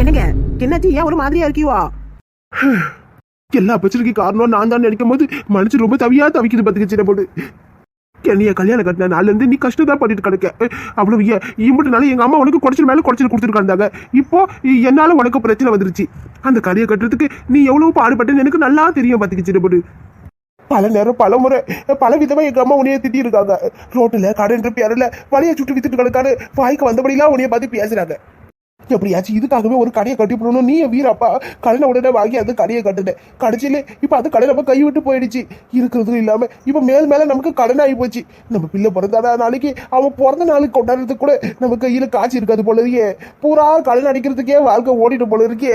என்னங்க? என்னாச்சு ஏன் ஒரு மாதிரியா இருக்கியோ? எல்லா பிரச்சனைக்கு காரணம் நான் தான் நினைக்கும் போது மனசு ரொம்ப தவியா தவிக்குது பார்த்துக்க சின்ன போட்டு என்னைய கல்யாணம் கட்டின நாள்ல இருந்து நீ கஷ்டம் தான் பண்ணிட்டு கிடக்க. அவ்வளவு ஏன் இம்புட்டுனால எங்க அம்மா உனக்கு குறைச்சல் மேல குறைச்சல் கொடுத்துருக்காங்க இப்போ என்னால உனக்கு பிரச்சனை வந்துருச்சு. அந்த கடையை கட்டுறதுக்கு நீ எவ்வளவு பாடுபட்டுன்னு எனக்கு நல்லா தெரியும் பார்த்துக்க சின்ன பொண்ணு. பல நேரம் பல முறை பல விதமா எங்க அம்மா உன்னைய திட்டி இருக்காங்க ரோட்டுல கடன் பேரில் வலையை சுட்டு வித்துட்டு கிடக்காரு வாய்க்கு வந்தபடிலாம் உன்னைய பார்த்து பேசுறாங்க. எப்படியாச்சும் இதுக்காகவே ஒரு கடையை கட்டி போடணும் நீ வீரப்பா கடனை உடனே வாங்கி அந்த கடையை கட்டுனேன் கடைசியில இப்போ அந்த கடை நம்ம கை விட்டு போயிடுச்சு. இருக்கிறதும் இல்லாமல் இப்போ மேல் மேலே நமக்கு கடன் ஆகி போச்சு. நம்ம பிள்ளை பிறந்தாடா நாளைக்கு அவன் பிறந்த நாளுக்கு கொண்டாடுறதுக்கு கூட நம்ம கையில் காய்ச்சி இருக்காது போல இருக்கே பூரா கடன் அடிக்கிறதுக்கே வாழ்க்கை ஓடிட்டு போல இருக்கே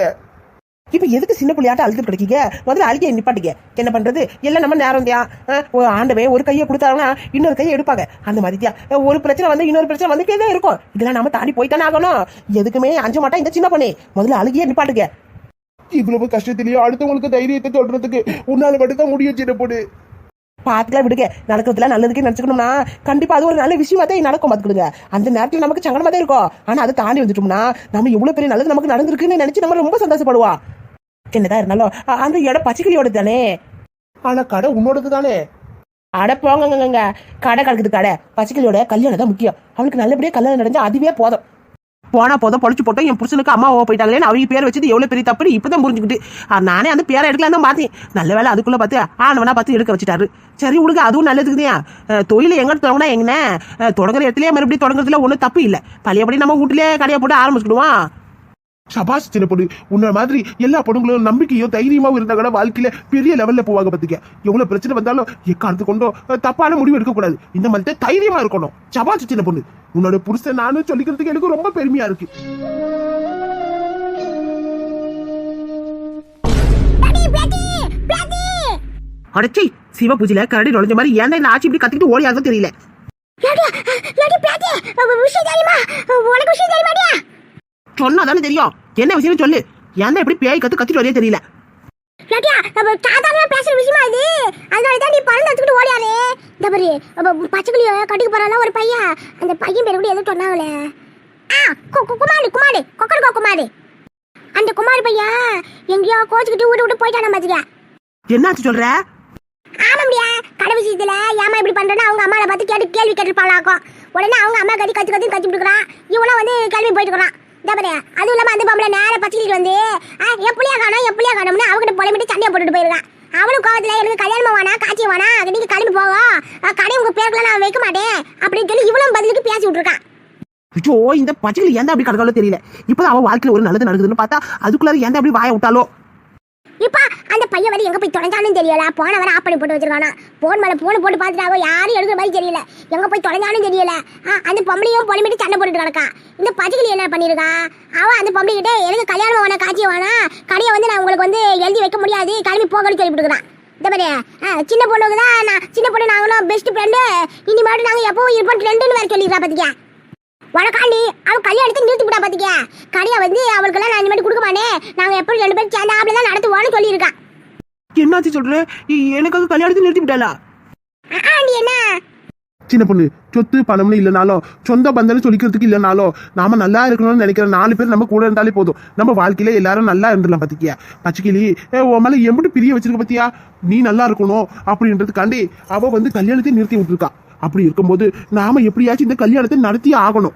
இப்ப எதுக்கு சின்ன புள்ளையாட்ட அழுது கிடைக்கீங்க? முதல்ல அழுகிய நிப்பாட்டிக்க என்ன பண்றது? எல்லாம் நம்ம நேரம் தான் ஆண்டவே ஒரு கையை கொடுத்தாங்கன்னா இன்னொரு கையை எடுப்பாங்க. அந்த மாதிரி தான் ஒரு பிரச்சனை வந்து இன்னொரு பிரச்சனை வந்துட்டே தான் இருக்கும். இதெல்லாம் நம்ம தாண்டி போய்த்தானே ஆகணும். எதுக்குமே அஞ்ச மாட்டா இந்த சின்ன பொண்ணு. முதல்ல அழுகிய நிப்பாட்டுக்க இவ்வளவு கஷ்டத்திலயும் அடுத்தவங்களுக்கு தைரியத்தை சொல்றதுக்கு உன்னால மட்டும் தான் முடியும் சின்ன பொண்ணு. பார்த்துக்கலாம் விடுங்க. நடக்கிறதுல நல்லதுக்கே நினச்சிக்கணும்னா கண்டிப்பா அது ஒரு நல்ல விஷயமா தான் நடக்கும் பார்த்துக்கிடுங்க. அந்த நேரத்தில் நமக்கு சங்கடமா தான் இருக்கும். ஆனா அதை தாண்டி வந்துட்டோம்னா நம்ம எவ்வளவு பெரிய நல்லது நமக்கு நடந்திருக்குன்னு நினைச்சு நம்ம ரொம்ப சந்தோஷப்படுவா என்னதான் இருந்தாலும் அந்த இடம் பச்சைக்கிளியோட தானே ஆனா கடை உன்னோடது தானே அட போங்கங்க கடை கிடக்குது கடை. பச்சைக்கிளியோட கல்யாணம் தான் முக்கியம். அவனுக்கு நல்லபடியா கல்யாணம் நடந்தா அதுவே போதும். போனா போதும் பொழிச்சு போட்டோம். என் புருஷனுக்கு அம்மா ஓ போயிட்டாங்களேன்னு அவங்க பேர் வச்சது எவ்வளவு பெரிய தப்புன்னு இப்பதான் புரிஞ்சுக்கிட்டு. நானே அந்த பேரை எடுக்கலாம் தான் பார்த்தேன். நல்ல வேலை அதுக்குள்ள பார்த்து ஆனவனா பார்த்து எடுக்க வச்சுட்டாரு. சரி உனக்கு அதுவும் நல்லதுக்குதான் தொழிலை எங்க தொடங்கினா எங்கன அஹ் தொடங்குற இடத்துலயே மறுபடியும் தொடங்குறதுல ஒன்றும் தப்பு இல்லை. பழையபடி நம்ம வீட்டிலேயே கடையை போட்டு ஆரம்பிச்சுடுவான் சபாஷ் சின்ன பொண்ணு உன்ன மாதிரி எல்லா பொண்ணுங்களும் நம்பிக்கையும் தைரியமாவும் இருந்தா கூட வாழ்க்கையில பெரிய லெவல்ல போவாங்க பாத்துக்க. எவ்வளவு பிரச்சனை வந்தாலும் எக்காரணத்து கொண்டோ தப்பான முடிவு எடுக்க கூடாது இந்த மாதிரி தைரியமா இருக்கணும். சபாஷ் சின்ன பொண்ணு உன்னோட புருஷன் நானும் சொல்லிக்கிறதுக்கு எனக்கு ரொம்ப பெருமையா இருக்கு. அடைச்சி சிவ பூஜையில கரடி நுழைஞ்ச மாதிரி ஏன்டா இந்த ஆட்சி இப்படி கத்திக்கிட்டு ஓடியாதான் தெரியல. சொன்னாதானே தெரியும் என்ன விஷயம் சொல்லு. ஏன்டா இப்படி பேய் கத்து கத்திட்டு வரையே தெரியல. ஏட்டியா, நம்ம சாதாரணமா பேசுற விஷயமா இது? அதனால தான் நீ பறந்து எடுத்துக்கிட்டு ஓடியாரு இந்த பாரு பச்சைக்கிளிய கட்டிக்கு போறான ஒரு பையன். அந்த பையன் பேர் கூட எதுவும் சொன்னாங்களே. ஆ குமாரு குமாரு. கொக்கருக்கோ குமாரு. அந்த குமார் பையன் எங்கேயோ கோச்சுக்கிட்டு வீட்டு விட்டு போயிட்டான மாதிரியா. என்னாச்சு சொல்ற? ஆமாம்டியா கடை விஷயத்துல ஏமா இப்படி பண்றேன்னு அவங்க அம்மாவை பார்த்து கேட்டு கேள்வி கேட்டுருப்பாளாக்கும் உடனே அவங்க அம்மா கத்தி கத்தி கத்தி கத்தி விட்டுக்கிறான் இவனும் வந்து கிளம்பி போயிட்டு இருக்கிறான். பாரு. அதுவும் இல்லாம அந்த பொம்பளை நேர பச்சிக்கிட்டு வந்து ஆ, எப்படியா காணும் எப்படியா காணோம்னு அவகிட்ட புலம்பிட்டு சண்டையை போட்டுட்டு போயிருக்கான் அவனும் கோவத்தில் எனக்கு கல்யாணம் வேணா காட்சி வேணா நீங்க கிளம்பி போவோம் ஆ, கடை பேருக்குலாம் நான் வைக்க மாட்டேன் அப்படின்னு சொல்லி இவளும் பதிலுக்கு பேசி விட்டுருக்கான் ஐயோ இந்த பச்சைகள் எந்த அப்படி கடக்காலோ தெரியல. இப்போதான் அவன் வாழ்க்கையில ஒரு நல்லது நடக்குதுன்னு பார்த்தா அதுக்குள்ளார எந்த அப்படி வாய விட்டாலோ? இப்பா அந்த பையன் வந்து எங்க போய் தொலைஞ்சானும் தெரியல. போன வர ஆப் பண்ணி போட்டு வச்சிருக்கானா. போன் மேல போன் போட்டு பார்த்துட்டாவோ யாரும் எடுக்கிற மாதிரி தெரியல. எங்க போய் தொலைஞ்சானும் தெரியல. அந்த பொம்பளையும் பொலிமிட்டு சண்டை போட்டுட்டு கிடக்கா. இந்த பச்சைக்கிளி என்ன பண்ணிருக்கா? அவ அந்த பொம்பளைகிட்ட எனக்கு கல்யாணம் வேணா காட்சி வேணா. கடையை வந்து நான் உங்களுக்கு வந்து எழுதி வைக்க முடியாது. கிளம்பி போகணும்னு சொல்லி இந்த மாதிரி சின்ன பொண்ணுக்கு தான் நான் சின்ன பொண்ணு நாங்களும் பெஸ்ட் ஃப்ரெண்டு இனிமேட்டு நாங்கள் எப்பவும் இருப்போம் ட்ரெண்டுன்னு வேறு சொல்லிடுறா பாத்திக்கா வணக்காண்டி அவன் கல்யாணத்தை நிறுத்தி விட்டா பாத்திக்க கடையை வந்து அவளுக்கெல்லாம் நான் இனிமேட்டு கொடுக்க மாட்டேன். நாங்க எப்படி ரெண்டு பேரும் சேர்ந்து அப்படி தான் நடத்துவோம்னு சொல்லியிருக்கான் என்னாச்சு சொல்ற? எனக்கு கல்யாணத்தை நிறுத்தி விட்டாளா? ஆண்டி என்ன? சின்ன பொண்ணு சொத்து பணம்னு இல்லைனாலும் சொந்த பந்தம்னு சொல்லிக்கிறதுக்கு இல்லைனாலும் நாம நல்லா இருக்கணும்னு நினைக்கிற நாலு பேர் நம்ம கூட இருந்தாலே போதும். நம்ம வாழ்க்கையில எல்லாரும் நல்லா இருந்துடலாம் பாத்திக்கியா பச்சைக்கிளி ஏ, உன் மேல எம்பிட்டு பிரிய வச்சிருக்க பத்தியா? நீ நல்லா இருக்கணும் அப்படின்றதுக்காண்டி அவ வந்து கல்யாணத்தை நிறுத்தி விட்டுருக்கா. அப்படி இருக்கும்போது நாம எப்படியாச்சும் இந்த கல்யாணத்தை நடத்தி ஆகணும்.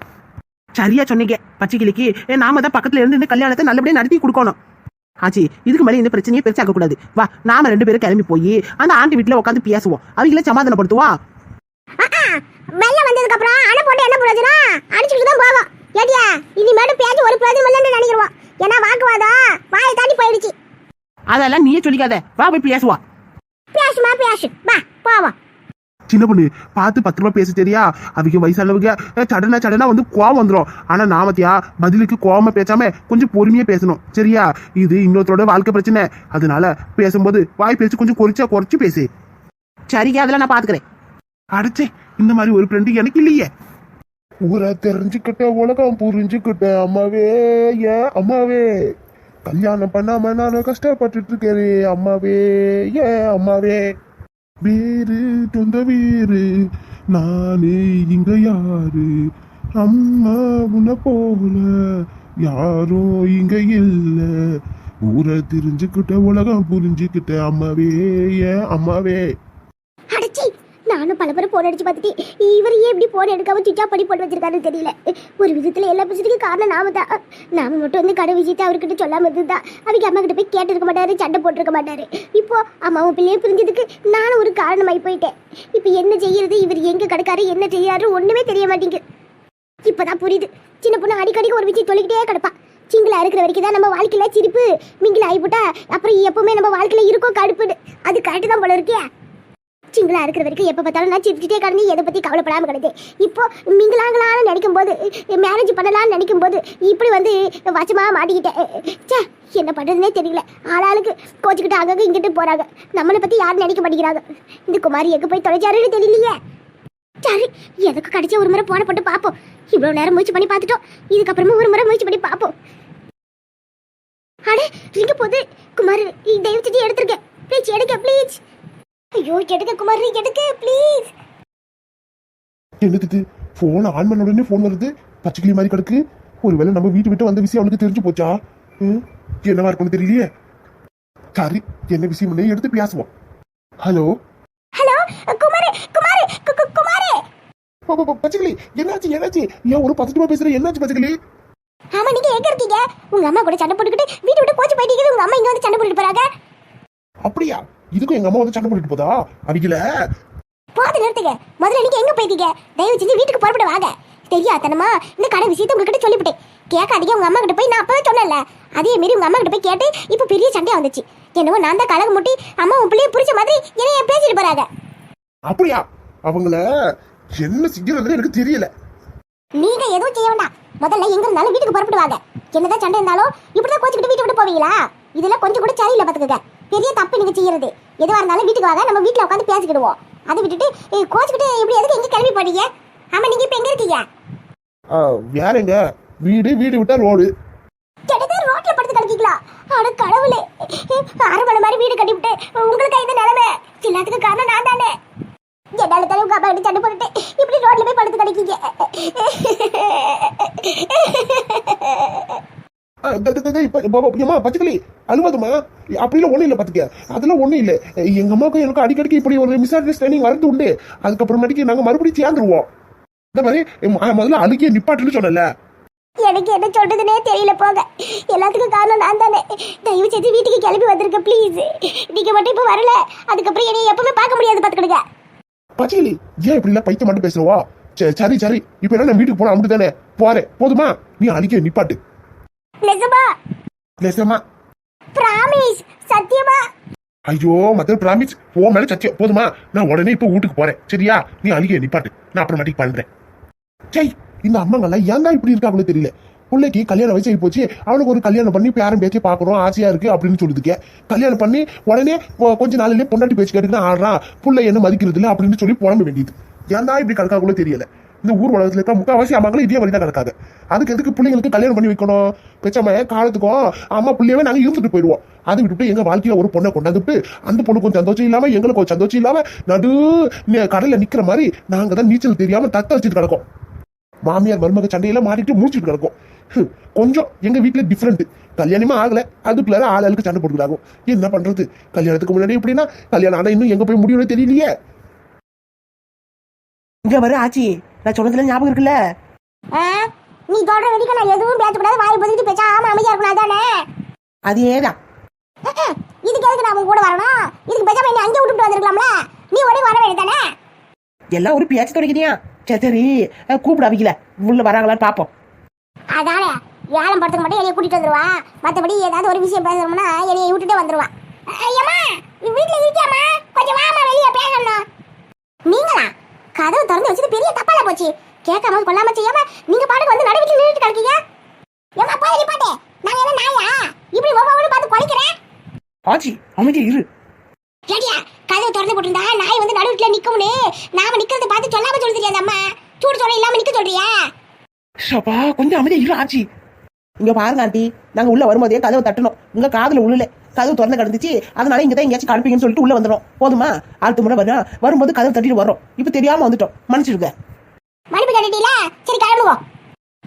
சரியா சொன்னீங்க. பச்சைக்கிளிக்கு ஏ, நாம தான் பக்கத்துல இருந்து இந்த கல்யாணத்தை நல்லபடியா நடத்தி கொடுக்கணும். ஆச்சி இதுக்கு மேலே இந்த பிரச்சனையை பெருசாக்க கூடாது. வா நாம ரெண்டு பேரும் கிளம்பி போய் அந்த ஆண்டி வீட்டுல உட்காந்து பேசுவோம். அவங்கள சமாதானப்படுத்துவோம் வெள்ளம் வந்ததுக்கு அப்புறம் அணை போட்டு என்ன பிரயோஜனம்? அடிச்சுட்டு தான் போகும் ஏடியா இனிமேட்டு பேச்சு ஒரு பிரயோஜனம் இல்லைன்னு நினைக்கிறோம். ஏன்னா வாக்குவாதம் வாயை தாண்டி போயிடுச்சு. அதெல்லாம் நீயே சொல்லிக்காத. வா போய் பேசுவா. பேசுமா பேசு. வா போவோம். சின்ன பொண்ணு பார்த்து பத்திரமா பேச தெரியா அவங்க வயசானவங்க சடனா சடனா வந்து கோவம் வந்துடும் ஆனா நாமத்தியா பதிலுக்கு கோவமா பேசாம கொஞ்சம் பொறுமையா பேசணும் சரியா? இது இன்னொருத்தரோட வாழ்க்கை பிரச்சனை. அதனால பேசும்போது வாய் பேச்சு கொஞ்சம் குறைச்சா குறைச்சு பேசு. சரிங்க அதெல்லாம் நான் பாத்துக்கிறேன். அடைச்சே இந்த மாதிரி ஒரு ஃப்ரெண்டு எனக்கு இல்லையே. ஊரை தெரிஞ்சுக்கிட்ட உலகம் புரிஞ்சுக்கிட்ட அம்மாவே ஏன் அம்மாவே. கல்யாணம் பண்ணாம நான் கஷ்டப்பட்டுட்டு இருக்கேன் அம்மாவே ஏன் அம்மாவே. வேறு சொந்த வேறு நானே இங்க யாரு? அம்மா உன போல யாரும் இங்க இல்ல. ஊரை தெரிஞ்சுக்கிட்ட உலகம் புரிஞ்சுக்கிட்ட அம்மாவே ஏன் அம்மாவே? நானும் பல பேர் போன் அடிச்சு பார்த்துட்டு இவர் ஏன் இப்படி போன் எடுக்காம சுவிட்ச் படி பண்ணி போட்டு வச்சிருக்காருன்னு தெரியல. ஒரு விதத்துல எல்லா பிரச்சனைக்கும் காரணம் நாம தான். நாம மட்டும் வந்து கடை விஷயத்தை அவர்கிட்ட சொல்லாம இருந்தா அவங்க அம்மா கிட்ட போய் கேட்டிருக்க மாட்டாரு சண்டை போட்டிருக்க மாட்டாரு. இப்போ அம்மாவும் பிள்ளையும் பிரிஞ்சதுக்கு நானும் ஒரு காரணமாயி போயிட்டேன். இப்போ என்ன செய்யறது? இவர் எங்க கிடக்காரு? என்ன செய்யறாரு ஒண்ணுமே தெரிய மாட்டேங்குது. இப்பதான் புரியுது. சின்ன பொண்ணு அடிக்கடிக்கு ஒரு விஷயம் சொல்லிக்கிட்டே கிடப்பா. சிங்கிளா இருக்கிற வரைக்கும் தான் நம்ம வாழ்க்கையில சிரிப்பு மிங்கில் ஆகிப்போட்டா அப்புறம் எப்பவுமே நம்ம வாழ்க்கையில இருக்கும் கடுப்புடு அது கரெக்டு தான் போல இருக்கே. சிங்கிளா இருக்கிற வரைக்கும் எப்போ பார்த்தாலும் நான் சிரிச்சுட்டே கடந்து எதை பற்றி கவலைப்படாமல் கிடந்து. இப்போ மிங்கிலாங்களான்னு நினைக்கும் போது மேரேஜ் பண்ணலாம்னு நினைக்கும் போது இப்படி வந்து வச்சமா மாட்டிக்கிட்டேன். சே என்ன பண்ணுறதுனே தெரியல. ஆளாளுக்கு கோச்சிக்கிட்டு அங்கங்கே இங்கிட்டு போகிறாங்க நம்மளை பற்றி யாரும் நினைக்க மாட்டேங்கிறாங்க? இந்த குமாரி எங்கே போய் தொலைச்சாருன்னு தெரியலையே. சரி எதுக்கு கிடைச்ச ஒரு முறை போன போட்டு பார்ப்போம். இவ்வளோ நேரம் முயற்சி பண்ணி பார்த்துட்டோம். இதுக்கப்புறமா ஒரு முறை முயற்சி பண்ணி பார்ப்போம். அடே ரிங்க போது. குமார் தயவு செஞ்சு எடுத்துருக்கேன் ப்ளீஸ் எடுக்க ப்ளீஸ் ஐயோ எடுக்க குமார் எடுக்க ப்ளீஸ் என்னது போன் ஆன் பண்ண உடனே போன் வருது. பச்சைக்கிளி மாதிரி கிடக்கு. ஒருவேளை நம்ம வீட்டு விட்டு வந்த விஷயம் அவனுக்கு தெரிஞ்சு போச்சா? ம், என்னவா இருக்கும்னு தெரியலையே. சரி என்ன விஷயம் எடுத்து பேசுவோம். ஹலோ? ஹலோ குமார் குமார் குமார். பச்சைக்கிளி என்னாச்சு என்னாச்சு? ஏன் ஒரு பதட்டமா பேசுற? என்னாச்சு பச்சைக்கிளி? ஆமா நீங்க எங்க இருக்கீங்க? உங்க அம்மா கூட சண்டை போட்டுக்கிட்டு வீட்டு விட்டு போச்சு போயிட்டீங்க உங்க அம்மா இங்க வந்து சண்டை போட்டுட்டு போறாங்க. அப்படியா? இதுக்கும் எங்க அம்மா வந்து சண்டை போட்டுட்டு போதா? அடிக்கல பாத்து நிறுத்துங்க. முதல்ல நீங்க எங்க போயிட்டீங்க? தயவு செஞ்சு வீட்டுக்கு புறப்பட்டு வாங்க. தெரியாதனமா இந்த கடை விஷயத்தை உங்ககிட்ட சொல்லிவிட்டேன். கேட்காதீங்க உங்க அம்மா கிட்ட போய் நான் அப்பவே சொன்னேன்ல. அதே மாரி உங்க அம்மா கிட்ட போய் கேட்டு இப்போ பெரிய சண்டையா வந்துச்சு. என்னவோ நான் தான் கலக முட்டி அம்மா உன் பிள்ளைய பிடிச்ச மாதிரி என்னைய பேசிட்டு போறாங்க. அப்படியா? அவங்கள என்ன செய்யறதுன்னு எனக்கு தெரியல. நீங்க எதுவும் செய்ய வேண்டாம். முதல்ல எங்க இருந்தாலும் வீட்டுக்கு புறப்பட்டு வாங்க. என்னதான் சண்டை இருந்தாலும் இப்படிதான் கோச்சுக்கிட்டு வீட்டை விட்டு போவீங்களா? இதெல்லாம் கொஞ்சம் கூட சரியில்லை பாத்துக்கங்க. பெரிய தப்பு நீங்க செய்யறது. எதுவா இருந்தாலும் வீட்டுக்கு வாங்க நம்ம வீட்டுல உட்காந்து பேசிக்கிடுவோம். அதை விட்டுட்டு கோச்சுக்கிட்டு இப்படி எதுக்கு எங்க கிளம்பி போறீங்க? ஆமா நீங்க இப்ப எங்க இருக்கீங்க? ஆ, வேற எங்க? வீடு வீடு விட்டா ரோடு. கிட்டத்தட்ட ரோட்ல படுத்து கிடக்கீங்களா? அட கடவுளே. அரமணை மாதிரி வீடு கட்டிவிட்டு உங்களுக்கு இந்த நிலைமை? எல்லாத்துக்கும் காரணம் நான் தானே. என்னால தானே உங்க அம்மா கிட்ட சண்டை போட்டுட்டு இப்படி ரோட்ல போய் படுத்து கிடக்கீங்க. ஏம்மா, பச்சைக்கிளி. அழுவாதம்மா. அப்படிலாம் ஒண்ணும் இல்ல பாத்துக்க. அதெல்லாம் ஒண்ணும் இல்ல. எங்க அம்மாவுக்கும் எனக்கு அடிக்கடிக்கு இப்படி ஒரு மிஸ் அண்டர்ஸ்டாண்டிங் வரது உண்டு. அதுக்கப்புறமேட்டுக்கு நாங்க மறுபடியும் சேர்ந்துருவோம். இந்த மாதிரி முதல்ல அழுகிய நிப்பாட்டுன்னு சொன்னல எனக்கு என்ன சொல்றதுனே தெரியல போங்க. எல்லாத்துக்கும் காரணம் நான் தானே. தயவு செஞ்சு வீட்டுக்கு கிளம்பி வந்திருக்க ப்ளீஸ் நீங்க மட்டும் இப்ப வரல. அதுக்கப்புறம் என்னைய எப்பவுமே பார்க்க முடியாது பாத்துக்கிடுங்க. பச்சைக்கிளி ஏன் இப்படி எல்லாம் பைத்தியம் மட்டும் பேசுறவா சரி சரி. இப்ப என்ன வீட்டுக்கு போனா அப்படி தானே போறேன். போதுமா? நீ அழுகிய நிப்பாட்டு. நிஜமா? லேசமா பிராமிஸ் சத்தியமா? ஐயோ மத்த பிராமிஸ் ஓ மேல சத்தியம். போதுமா? நான் உடனே இப்ப வீட்டுக்கு போறேன். சரியா? நீ அழுகிய நிப்பாட்டு நான் அப்புறமேட்டுக்கு பண்றேன் சை இந்த அம்மாங்கெல்லாம் ஏன் தான் இப்படி இருக்காங்களோ தெரியல? பிள்ளைக்கு கல்யாணம் வயசு ஆகி போச்சு. அவனுக்கு ஒரு கல்யாணம் பண்ணி பேரன் பேச்சு பார்க்கணும் ஆசையா இருக்கு அப்படின்னு சொல்லுதுக்க கல்யாணம் பண்ணி உடனே கொ- கொஞ்ச நாள்லயே பொண்டாட்டி பேச்சு கேட்டுக்கிட்டு ஆடுறான். புள்ள என்ன மதிக்கிறது இல்ல அப்படின்னு சொல்லி புலம்ப வேண்டியது. ஏன் தான் இப்படி கிடக்காங்களோ தெரியல? இந்த ஊர் உலகத்துல இருக்க முக்காவாசி அம்மாங்களும் இதே வழி தான் கிடக்காது. அதுக்கு எதுக்கு பிள்ளைங்களுக்கு கல்யாணம் பண்ணி வைக்கணும்? பெச்சம காலத்துக்கும் அம்மா பிள்ளையவே நாங்கள் இருந்துட்டு போயிடுவோம். அதை விட்டுட்டு எங்கள் வாழ்க்கையில் ஒரு பொண்ணை கொண்டாந்துட்டு அந்த பொண்ணுக்கும் சந்தோஷம் இல்லாமல் எங்களுக்கும் சந்தோஷம் இல்லாமல் நடு கடலில் நிற்கிற மாதிரி நாங்கள் தான் நீச்சல் தெரியாமல் தத்த வச்சுட்டு கிடக்கோம். மாமியார் மருமக சண்டையில மாட்டிட்டு முடிச்சுட்டு கிடக்கும். கொஞ்சம் எங்க வீட்டுல டிஃப்ரெண்ட் கல்யாணமே ஆகல. அதுக்குள்ளார ஆள் ஆளுக்கு சண்டை போட்டுக்கிறாங்க. என்ன பண்றது? கல்யாணத்துக்கு முன்னாடி எப்படின்னா கல்யாணம் ஆனா இன்னும் எங்க போய் முடியும்னு தெரியலையே. இங்க வர ஆச்சி. நான் சொன்னதுல ஞாபகம் இருக்குல்ல? ஆ? நீ சொல்ற வரைக்கும் நான் எதுவும் பேசக்கூடாது வாய் பதிட்டு பேசாம அமைதியா இருக்கணும் அதானே? அதேதான் இதுக்கு எதுக்கு நான் உன் கூட வரணும்? இதுக்கு பேசாம என்ன அங்கே விட்டுட்டு வந்திருக்கலாம்ல? நீ உடனே வர வேண்டியதானே எல்லாம் ஒரு பேச்சு தொடங்கிட்டியா? சரி சரி. அஹ், கூப்பிட அவிக்கல உள்ள வராங்களான்னு பாப்போம். அதானே? ஏழம் படத்துக்கு மட்டும் என்னைய கூட்டிட்டு வந்துருவா. மத்தபடி ஏதாவது ஒரு விஷயம் பேசணும்னா என்னைய விட்டுட்டே வந்துருவா. ஐயம்மா வீட்டுல இருக்கியாமா கொஞ்சம் வாமா வெளியே பேசணும். நீங்களா? கதவு திறந்து வச்சது பெரிய தப்பால போச்சு. கேட்காம கொள்ளாம செய்யாம நீங்க பாட்டுக்கு வந்து நடுவில் நின்றுட்டு கிடக்கீங்க? ஏமா போய் நிப்பாட்டே நாங்க என்ன நாயா? இப்படி ஒவ்வொரு பார்த்து குலைக்கிறேன்? ஆச்சி அமைதி இரு. ஏடியா கதவு திறந்து போட்டிருந்தா நாய் வந்து நடுவுல நிக்கும்னு நாம நிக்கிறத பார்த்து சொல்லாம சொல்லி தெரியாது அம்மா? சூடு சொல்ல இல்லாம நிக்க சொல்றியா? ஷப்பா கொஞ்சம் அமைதியா இரு ஆச்சி. இங்க பாருங்க ஆண்டி. நாங்க உள்ள வரும்போதே கதவை தட்டணும். உங்க காதுல உள்ளல கதவு திறந்து கிடந்துச்சு. அதனால இங்கே தான் எங்கேயாச்சும் காண்பீங்கன்னு சொல்லிட்டு உள்ள வந்துடும் போதுமா? அடுத்த முறை வரும் வரும்போது கதவு தட்டிட்டு வரோம் இப்ப தெரியாம வந்துட்டோம். மன்னிச்சிருங்க மன்னிப்பு கேட்டுட்டீல? சரி கிளம்புவோம்.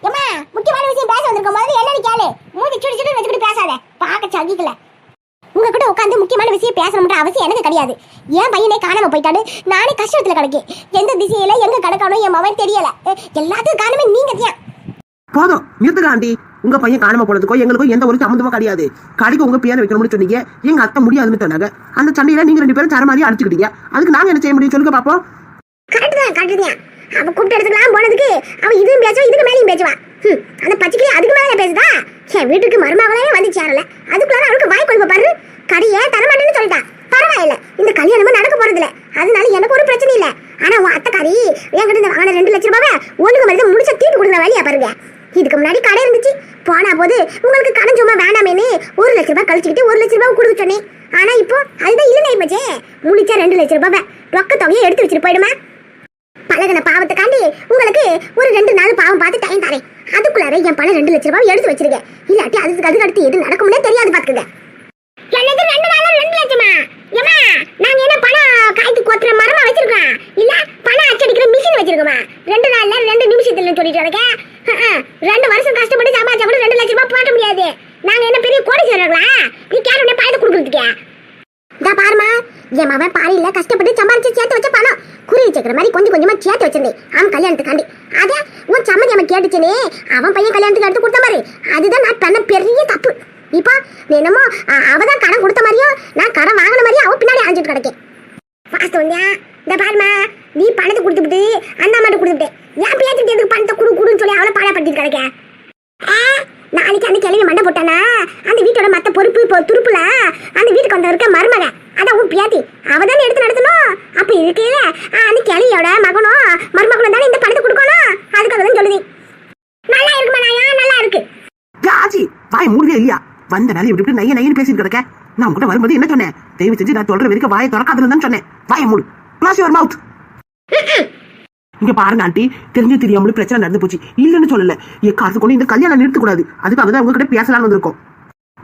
ஏமா முக்கியமான விஷயம் பேச வந்திருக்கோம். முதல்ல என்னன்னு கேளு. மூஞ்சி சுடி சுடி வச்சுக்கிட்டு பேசாத. பார்க்க சகிக்கல. உங்க கூட உட்காந்து முக்கியமான விஷயம் பேசணும்ன்ற அவசியம் எனக்கு கிடையாது. என் பையனே காணாம போயிட்டாடு நானே கஷ்டத்துல கிடக்கேன். எந்த திசையில எங்க கிடக்கணும் என் மவன் தெரியல. எல்லாத்துக்கும் காரணமே நீங்க தான் போதும். நிறுத்துக்காண்டி. உங்க பையன் காணாம போனதுக்கோ எங்களுக்கும் எந்த ஒரு சம்மந்தமும் கிடையாது. கடைக்கு உங்க பேரை வைக்கணும்னு சொன்னீங்க. எங்க அத்தை முடியாதுன்னு சொன்னாங்க அந்த சண்டையில நீங்க ரெண்டு பேரும் சர மாதிரி அடிச்சுக்கிட்டீங்க. அதுக்கு நாங்க என்ன செய்ய முடியும்? சொல்லுங்க பாப்போம். கரெக்ட் தான் அவ கூப்பிட்ட எடுத்துக்கலாம் போனதுக்கு. அவ இதுவும் பேசுவா இதுக்கு மேலேயும் பேசுவா. அந்த பச்சைக்கிளி அதுக்கு மேலே பேசுதா? என் வீட்டுக்கு மருமகளே வந்து சேரல. அதுக்குள்ளார அவளுக்கு வாய் கொழுப்ப பாரு. கடையே தரமாட்டேன்னு சொல்லிட்டா. பரவாயில்ல இந்த கல்யாணமும் நடக்க போறது இல்ல அதனால எனக்கு ஒரு பிரச்சனை இல்ல. ஆனா உன் அத்தைக்காரி என்கிட்ட இந்த வாங்கின ரெண்டு லட்சம் ரூபாவை ஒண்ணுக்கு மருந்து முடிச்ச தீட்டு கொடுக்குற வேலையா பாருங்க. இதுக்கு முன்னாடி கடை இருந்துச்சு. போனா போது உங்களுக்கு கடன் சும்மா வேண்டாமேன்னு ஒரு லட்ச ரூபாய் கழிச்சுக்கிட்டு ஒரு லட்ச ரூபாய் கொடுக்க சொன்னேன். ஆனா இப்போ அதுதான் இல்லை பச்சே முடிச்சா ரெண்டு லட்ச ரூபாய் ரொக்க தொகையை எடுத்து வச்சுட்டு போயிடுமா? பழகின பாவத்துக்காண்டி உங்களுக்கு ஒரு ரெண்டு நாள் பாவம் பார்த்து டைம் தரேன். அதுக்குள்ளார என் பணம் ரெண்டு லட்ச ரூபாய் எடுத்து வச்சிருக்கேன். இல்லாட்டி அதுக்கு அதுக்கு அடுத்து எது நடக்கும்னே தெரியாது பாத்துக்கங்க என்னது ரெண்டு நாள்ல ரெண்டு லட்சமா ஏமா நாங்க என்ன பணம் காய்க்கு கொத்துற மரமா வச்சிருக்கோம் இல்ல பணம் அச்சடிக்கிற மிஷின் வச்சிருக்கோமா ரெண்டு நாள்ல ரெண்டு நிமிஷத்துல சொல்லிட்டு இருக்க ரெண்டு வருஷம் கஷ்டப்பட்டு சம்பாதிச்சா கூட ரெண்டு லட்ச ரூபாய் போட முடியாது நாங்க என்ன பெரிய கோடீஸ்வரர்களா நீ கேட்ட பணத்தை கொடுக்குறதுக்கே இதா பாருமா என் மவன் பாரியில கஷ்டப்பட்டு சம்பாரிச்சு சேர்த்து வச்ச பணம் குருவி சேர்க்கிற மாதிரி கொஞ்சம் கொஞ்சமா சேர்த்து வச்சிருந்தேன் அவன் கல்யாணத்துக்காண்டி. அதே உன் சம்மதி அவன் கேட்டுச்சுனே. அவன் பையன் கல்யாணத்துக்கு எடுத்து கொடுத்த மாதிரி அதுதான் நான் பண்ண பெரிய தப்பு. இப்போ என்னமோ அவதான் அவ தான் கடன் கொடுத்த மாதிரியும் நான் கடன் வாங்கின மாதிரியும் அவன் பின்னாடி அழைஞ்சிட்டு கிடக்கேன் வாஸ்து இந்த பாருமா நீ பணத்தை கொடுத்துட்டு அந்த அம்மாட்ட கொடுத்துட்டேன் என் பேசிட்டு எதுக்கு பணத்தை கொடு கொடுன்னு சொல்லி அவளை பாடப்படுத்திட்டு கிடக்க? நாளைக்கு அந்த கிளவி மண்டை போட்டானா? அந்த வீட்டோட மத்த பொறுப்பு இப்போ துருப்புல? அந்த வீட்டுக்கு வந்த இருக்க மருமகன் அதான் உன் பியாத்தி அவ தானே எடுத்து நடத்தணும் அப்ப இருக்கு அந்த கிளியோட மகனும் மருமகளும் தானே இந்த பணத்தை கொடுக்கணும் அதுக்காக தான் சொல்லுது. நல்லா இருக்கு நாயா? நல்லா இருக்கு. ஆச்சி வாய் மூடுவே இல்லையா? வந்த நாள் இப்படி இப்படி நைய நையன்னு பேசிட்டு கிடக்க. நான் உங்ககிட்ட வரும்போது என்ன சொன்னேன்? தயவு செஞ்சு நான் சொல்ற வரைக்கும் வாயை திறக்காதுன்னு தான் சொன்னேன். வாயை மூடு. க்ளாஸ் யுவர் மவுத் இங்க பாருங்க ஆண்டி. தெரிஞ்சு தெரியாமலும் பிரச்சனை நடந்து போச்சு. இல்லைன்னு சொல்லல. எக்காரத்து காசு கொண்டு இந்த கல்யாணம் நிறுத்தக்கூடாது. அதுக்காக தான் உங்ககிட்ட பேசலாம்னு வந்திருக்கோம்.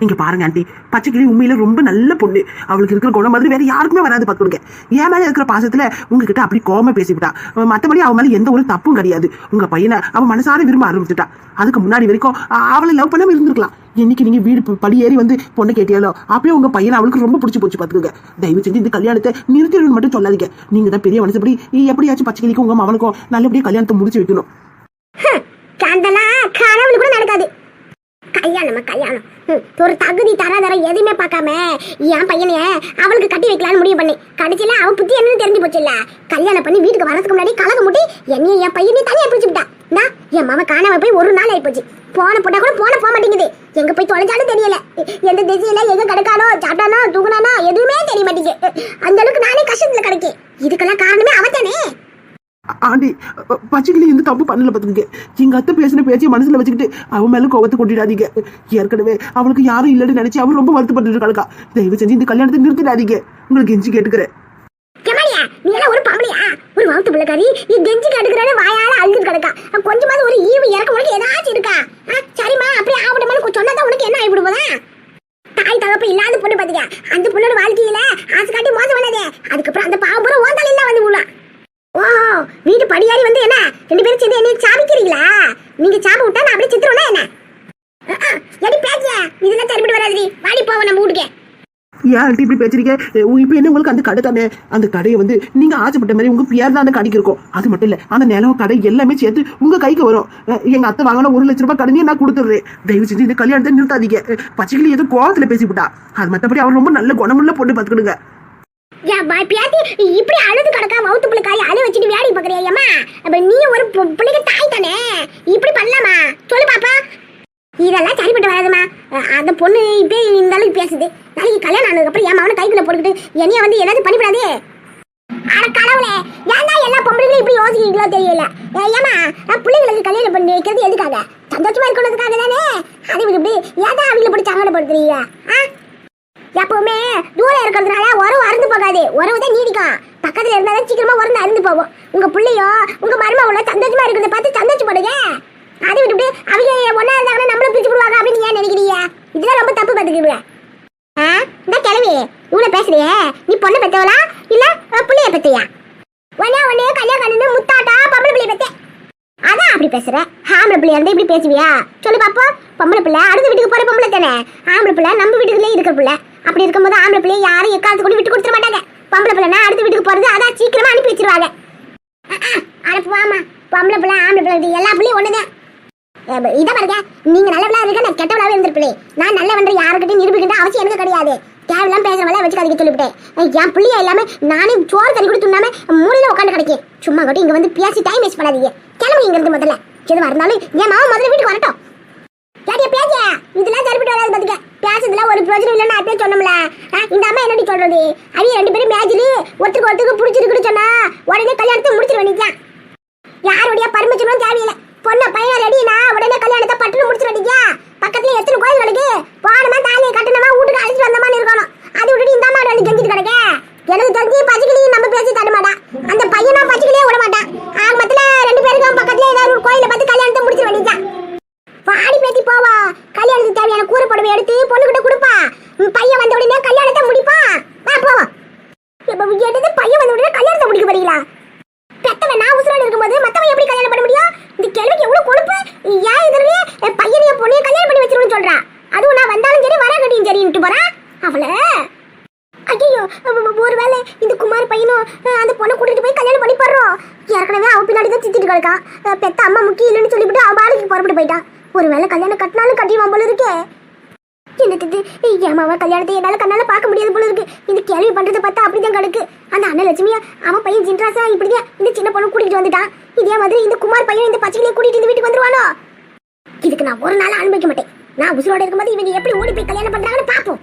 இங்க பாருங்க ஆண்டி. பச்சைக்கிளி உண்மையில ரொம்ப நல்ல பொண்ணு. அவளுக்கு இருக்கிற குணம் மாதிரி வேற யாருக்குமே வராது பாத்துடுங்க என் மேல இருக்கிற பாசத்துல உங்ககிட்ட அப்படி கோம பேசிவிட்டா. மத்தபடி அவ மேல எந்த ஒரு தப்பும் கிடையாது. உங்க பையனை அவன் மனசார விரும்ப ஆரம்பிச்சுட்டா. அதுக்கு முன்னாடி வரைக்கும் அவளை லவ் பண்ணாம இருந்திருக்கலாம். என்னைக்கு நீங்க வீடு படியேறி படி ஏறி வந்து பொண்ணு கேட்டியாலோ அப்படியே உங்க பையனை அவளுக்கு ரொம்ப பிடிச்சி போச்சு பாத்துக்கோங்க தயவு செஞ்சு இந்த கல்யாணத்தை நிறுத்திடணும்னு மட்டும் சொல்லாதீங்க. நீங்க தான் பெரிய மனசுபடி எப்படியாச்சும் பச்சைக்கிளிக்கும் உங்க மவனுக்கும் நல்லபடியா கல்யாணத்தை முடிச்சு வைக்கணும். காந்தலாம் கனவுல கூட நடக்காது. கல்யாணமா கல்யாணம் ஒரு தகுதி தராதர எதுவுமே பார்க்காம என் பையனைய அவளுக்கு கட்டி வைக்கலான்னு முடிவு பண்ணி. கடைசியில அவன் புத்தி என்னன்னு தெரிஞ்சு போச்சு இல்ல? கல்யாணம் பண்ணி வீட்டுக்கு வரதுக்கு முன்னாடி கலக்க முட்டி என்னையும் என் பையனையும் தனியா பிடிச்சு விட்டா. என் மாமா காணாம போய் ஒரு நாள் ஆயிப்போச்சு. போன போட்டா கூட போன போக மாட்டேங்குது. எங்க போய் தொலைஞ்சாலும் தெரியல. எந்த திசையில எங்க கிடக்கானோ சாப்பிட்டானோ தூங்கினானோ எதுவுமே தெரிய மாட்டேங்குது. அந்த அளவுக்கு நானே கஷ்டத்துல கிடைக்கேன். இதுக்கெல்லாம் காரணமே அவத்தானே ஆண்டி பச்சைக்கிளி இந்த தப்பு பண்ணல பாத்துக்கங்க. எங்க அத்தை பேசின பேச்சை மனசுல வச்சுக்கிட்டு அவன் மேல கோவத்தை கொட்டிடாதீங்க. ஏற்கனவே அவளுக்கு யாரும் இல்லைன்னு நினைச்சு அவன் ரொம்ப வருத்தப்பட்டு இருக்காளுக்கா. தயவு செஞ்சு இந்த கல்யாணத்தை நிறுத்திடாதீங்க. உங்களுக்கு கெஞ்சி கேட்டுக்கிறேன். நீ எல்லாம் ஒரு பாம்பளியா? ஒரு வவுத்து பிள்ளைக்காரி நீ கெஞ்சி கடுக்கிறன்னு வாயால அழுது கிடக்கா. கொஞ்சமாவது ஒரு ஈவு இறக்க உனக்கு ஏதாச்சும் இருக்கா? அஹ் சரிம்மா அப்படியே ஆகட்டுமான்னு சொன்னதான் உனக்கு என்ன ஆகி தாய் தகப்பு இல்லாத பொண்ணு பாத்தீங்க அந்த பொண்ணோட வாழ்க்கையில ஆசை காட்டி மோசம் பண்ணாதே. அதுக்கப்புறம் அந்த பாவம் பூரா ஓந்தால வந்து விடலாம் ஓ வீட்டு படியாரி வந்து என்ன? ரெண்டு பேரும் சேர்ந்து என்னைய சாபிக்கிறீங்களா நீங்க சாப விட்டா நான் அப்படியே சித்திரம்னா என்ன? அஹ், எடி பேச்சிய? இதெல்லாம் சரிப்பட்டு வராதுடி. வாடி போவோம் நம்ம வீட்டுக்கு ஏன் ஆண்டி இப்படி பேசுறீங்க? இப்போ என்ன உங்களுக்கு அந்த கடை தானே? அந்த கடையை வந்து நீங்க ஆசைப்பட்ட மாதிரி உங்க பேர் தான் அந்த கடைக்கு இருக்கும். அது மட்டும் இல்ல அந்த நிலம் கடை எல்லாமே சேர்த்து உங்க கைக்கு வரும். எங்க அத்தை வாங்கின ஒரு லட்ச ரூபாய் கடனையும் நான் கொடுத்துட்றேன். தயவு செஞ்சு இந்த கல்யாணத்தை நிறுத்தாதீங்க. அஹ் பச்சைக்கிளி ஏதோ கோவத்துல பேசிவிட்டா. அது மற்றபடி அவர் ரொம்ப நல்ல குணமுள்ள பொண்ணு பாத்துக்கிடுங்க ஏன் பியாத்தி இப்படி அழுது கிடக்கா வவுத்து பிள்ளைக்காரி அழு வச்சுட்டு வேடி பாக்குறியா ஏம்மா அப்ப நீ ஒரு பு- பிள்ளைக்கு தாய் தானே? இப்படி பண்ணலாமா? சொல்லு பாப்பா. இதெல்லாம் சரிப்பட்டு வராதுமா. அந்த பொண்ணு இப்ப இந்த அளவுக்கு பேசுது. நாளைக்கு கல்யாணம் ஆனதுக்கு அப்புறம் என் மவனை கைக்குள்ள போட்டுக்கிட்டு என்னைய வந்து ஏதாவது பண்ணிவிடாதே. அட கடவுளே ஏன்டா எல்லா பொம்பளைங்களும் இப்படி யோசிக்கிறீங்களோ தெரியல. ஏ- ஏம்மா அஹ் பிள்ளைங்களுக்கு கல்யாணம் பண்ணி வைக்கிறது எதுக்காக? சந்தோஷமா இருக்கணுன்றதுக்காக தானே? அதை இப்படி ஏன் அவங்கள போட்டு சங்கடப்படுத்துறீங்க ஆ? எப்பவுமே தூரம் இருக்கிறதுனால உரம் அறுந்து போகாது. உறவு தான் நீடிக்கும். பக்கத்துல இருந்தாலும் தான் சீக்கிரமா உறந்து அறுந்து போகும். உங்க பிள்ளையோ உங்க மருமகளோ சந்தோஷமா இருக்கிறத பார்த்து சந்தோஷப்படுங்க அதை விட்டுட்டு அவங்க ஒன்னா இருந்தாங்கன்னா நம்மளும் பிரிச்சு விடுவாங்க அப்படின்னு ஏன் நினைக்கிறீங்க? இதெல்லாம் ரொம்ப தப்பு பார்த்துக்கிடுங்க ஆ? இந்த கிளவி இவ்வளவு பேசுறியே. நீ பொண்ணை பெத்தவளா? இல்ல அஹ், புள்ளைய பெத்தியா ஒன்னே ஒன்னே கல்யாணம் கண்ணு முத்தாட்டா பொம்பளை பிள்ளை பெத்தே அதான் அப்படி பேசுற. ஆம்பளை பிள்ளையா இருந்தா இப்படி பேசுவியா? சொல்லு பாப்போம். பொம்பளை பிள்ளை அடுத்த வீட்டுக்கு போற பொம்பளை தானே? ஆம்பளை பிள்ளை நம்ம வீட்டுக்குள்ளே இருக்கிற பிள்ளை. அப்படி இருக்கும்போது ஆம்பளை பிள்ளைய யாரும் எக்காலத்து கூட விட்டு கொடுத்துட மாட்டாங்க. பொம்பளை பிள்ளைனா அடுத்த வீட்டுக்கு போறது அதான் சீக்கிரமா அனுப்பி வச்சிருவாங்க. அனுப்புவாமா பொம்பளை பிள்ளை ஆம்பளை பிள்ளை எல்லா பிள்ளையும் ஒண்ணுங்க இதை பாருங்க நீங்க நல்லவளா இருக்க நான் கெட்டவளாவே இருந்திருப்பே நான் நல்லவன்ற யாருக்கிட்டையும் நிரூபிக்கின்ற அவசியம் எனக்கு கிடையாது. தேவையில்லாம பேசுறவள வச்சுக்காதீங்க சொல்லிவிட்டேன். என் பிள்ளைய இல்லாம நானே சோறு தண்ணி கொடுத்து உண்ணாம மூலையில உட்காந்து கிடைக்கேன். சும்மா கூட இங்க வந்து பேசி டைம் வேஸ்ட் பண்ணாதீங்க. கிளம்பி இங்க இருந்து முதல்ல. எதுவா இருந்தாலும் என் மாவன் முதல்ல வீட்டுக்கு வரட்டும். யாரையா பேசிய? இதெல்லாம் சரிப்பட்டு வராது பாத்துக்க. பேசுறதுல ஒரு பிரயோஜனம் இல்லைன்னு அப்பயே சொன்னோம்ல இந்த அம்மா என்னடி சொல்றது? அவிய ரெண்டு பேரும் மேஜிலி ஒருத்தருக்கு ஒருத்தருக்கு பிடிச்சிருக்குன்னு சொன்னா உடனே கல்யாணத்தை முடிச்சிட வேண்டியதான் யாருடைய பர்மிஷனும் தேவையில்லை. பொண்ணு பையன் ரெடினா உடனே கல்யாணத்தை பட்டுன்னு முடிச்சிட வேண்டியா பக்கத்துல எத்தனை கோயில் கிடக்கு தாலியை கட்டணமா வீட்டுக்கு அழைச்சிட்டு வந்தமான்னு இருக்கணும் அது விட்டுட்டு இந்த மாதிரி வந்து கெஞ்சிட்டு கிடக்க எனக்கு தெரிஞ்சு பச்சைக்கிளியும் நம்ம பேசி தர மாட்டான் அந்த பையனும் பச்சைக்கிளியே விட மாட்டான் ஆக மொத்தத்துல ரெண்டு பேருக்கும் பக்கத்துல ஏதாவது ஒரு கோயில பார்த்து கல்யாணத்தை முடிச்சு வேண்டியதான் பாடி பேத்தி போவா கல்யாணத்துக்கு தேவையான கூரை புடவை எடுத்து பொண்ணுகிட்ட கொடுப்பா உம் பையன் வந்த உடனே கல்யாணத்தை முடிப்பா வா போவோம் இப்ப எடுத்து பையன் வந்த உடனே கல்யாணத்தை முடிக்க போறீங்களா பெத்தவன் நான் உசுரோட இருக்கும்போது மத்தவன் எப்படி கல்யாணம் பண்ண முடியும் இந்த கேள்விக்கு எவ்வளவு கொழுப்பு ஏன் இதுலயே பையனையும் பொண்ணையும் கல்யாணம் பண்ணி வச்சிருன்னு சொல்றா அதுவும் நான் வந்தாலும் சரி வர கட்டியும் சரின்ட்டு போறா அவள? ஐயோ ஒருவேளை இந்த குமார் பையனும் அந்த பொண்ணை கூட்டிட்டு போய் கல்யாணம் பண்ணி போடுறோம் ஏற்கனவே அவ பின்னாடி தான் திட்டிட்டு கிடக்கான் பெத்த அம்மா முக்கியம் இல்லைன்னு சொல்லிவிட்டு அவன் பாலுக்கு புறப்பட்டு போயிட்டான். ஒருவேளை கல்யாணம் கட்டினாலும் கட்டிடுவான் போல இருக்கே. என்னது ஏமாவா கல்யாணத்தை என்னால கண்ணால பார்க்க முடியாது போல இருக்கு. இந்த கேள்வி பண்றதை பார்த்தா அப்படிதான் கிடக்கு அந்த அண்ணன் லட்சுமியா அவன் பையன் ஜின்ராசா இப்படிதான் இந்த சின்ன பொண்ணு கூட்டிட்டு வந்துட்டான். இதே மாதிரி இந்த குமார் பையன் இந்த பச்சையிலே கூட்டிட்டு இந்த வீட்டுக்கு வந்துருவானோ? இதுக்கு நான் ஒரு நாள் அனுபவிக்க மாட்டேன். நான் உசுரோட இருக்கும்போது இவங்க எப்படி ஓடி போய் கல்யாணம் பண்றாங்கன்னு பார்ப்போம்.